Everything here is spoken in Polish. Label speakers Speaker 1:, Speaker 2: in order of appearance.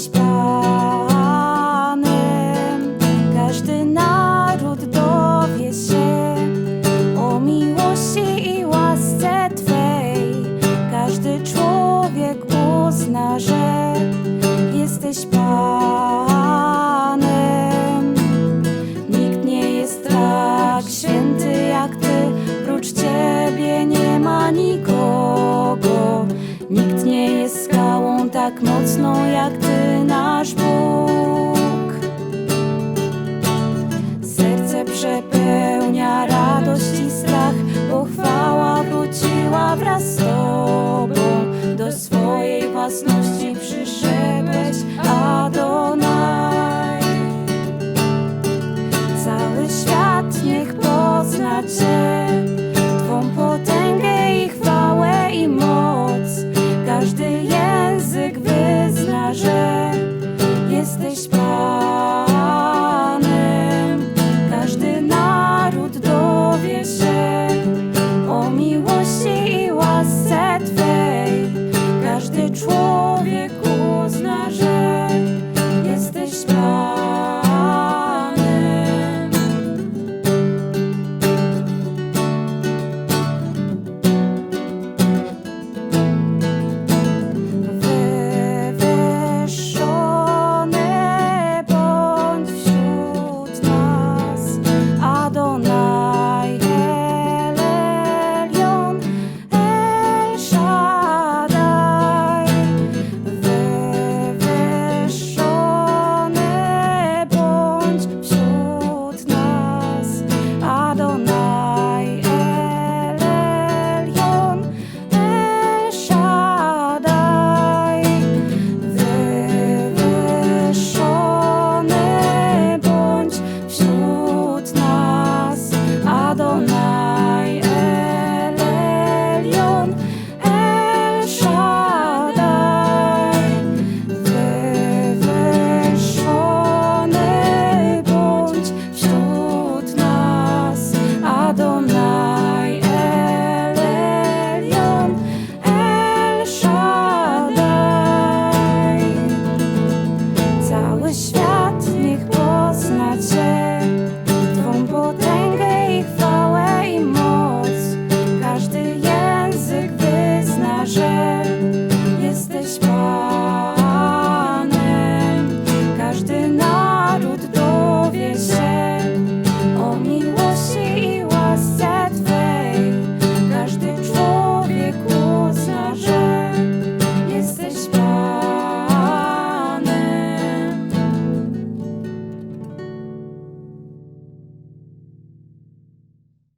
Speaker 1: jesteś Panem. Każdy naród dowie się o miłości i łasce Twej. Każdy człowiek uzna, że jesteś Panem. Nikt nie jest tak święty jak Ty, prócz Ciebie nie ma nikogo. Nikt nie jest skałą tak mocną jak Anspruch.